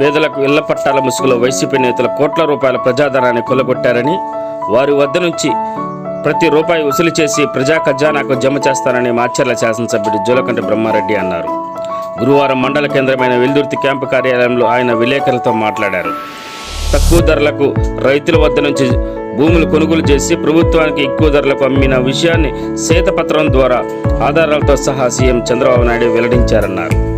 పేదలకు ఇళ్ళ పట్టాల ముసుగులో వైసీపీ నేతలు కోట్ల రూపాయల ప్రజాధనాన్ని కొల్లగొట్టారని వారి వద్ద నుంచి ప్రతి రూపాయి వసూలు చేసి ప్రజా ఖజానాకు జమ చేస్తానని మాచర్ల శాసనసభ్యుడు జోలకంటి బ్రహ్మారెడ్డి అన్నారు. గురువారం మండల కేంద్రమైన వెల్దుర్తి క్యాంపు కార్యాలయంలో ఆయన విలేకరులతో మాట్లాడారు. తక్కువ ధరలకు రైతుల వద్ద నుంచి భూములు కొనుగోలు చేసి ప్రభుత్వానికి ఎక్కువ ధరలకు అమ్మిన విషయాన్ని శ్వేతపత్రం ద్వారా ఆధారాలతో సహా సీఎం చంద్రబాబు నాయుడు వెల్లడించారన్నారు.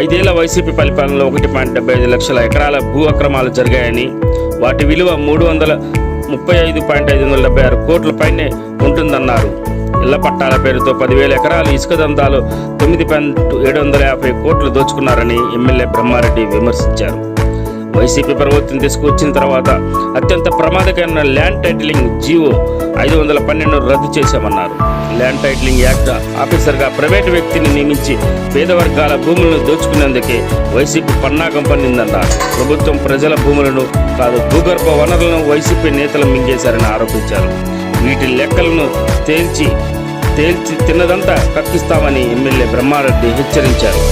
ఐదేళ్ళ వైసీపీ పరిపాలనలో ఒకటి పాయింట్ డెబ్బై ఐదు లక్షల ఎకరాల భూ అక్రమాలు జరిగాయని వాటి విలువ మూడు వందల ముప్పై ఐదు పాయింట్ ఐదు వందల డెబ్బై ఆరు కోట్ల పైనే ఉంటుందన్నారు. ఇళ్ళ పట్టాల పేరుతో పదివేల ఎకరాలు ఇసుక దందాలు తొమ్మిది పాయింట్ ఏడు వందల యాభై కోట్లు దోచుకున్నారని ఎమ్మెల్యే బ్రహ్మారెడ్డి విమర్శించారు. వైసీపీ ప్రభుత్వం తీసుకొచ్చిన తర్వాత అత్యంత ప్రమాదకరమైన ల్యాండ్ టైటిలింగ్ జీవో ఐదు వందల పన్నెండు రద్దు చేశామన్నారు. ల్యాండ్ టైటిలింగ్ యాక్ట్ ఆఫీసర్గా ప్రైవేటు వ్యక్తిని నియమించి పేద వర్గాల భూములను దోచుకునేందుకే వైసీపీ పన్నాగం పన్నిందన్నారు. ప్రభుత్వం ప్రజల భూములను కాదు భూగర్భ వనరులను వైసీపీ నేతలు మింగేశారని ఆరోపించారు. వీటి లెక్కలను తేల్చి తేల్చి తిన్నదంతా కక్కిస్తామని ఎమ్మెల్యే బ్రహ్మారెడ్డి హెచ్చరించారు.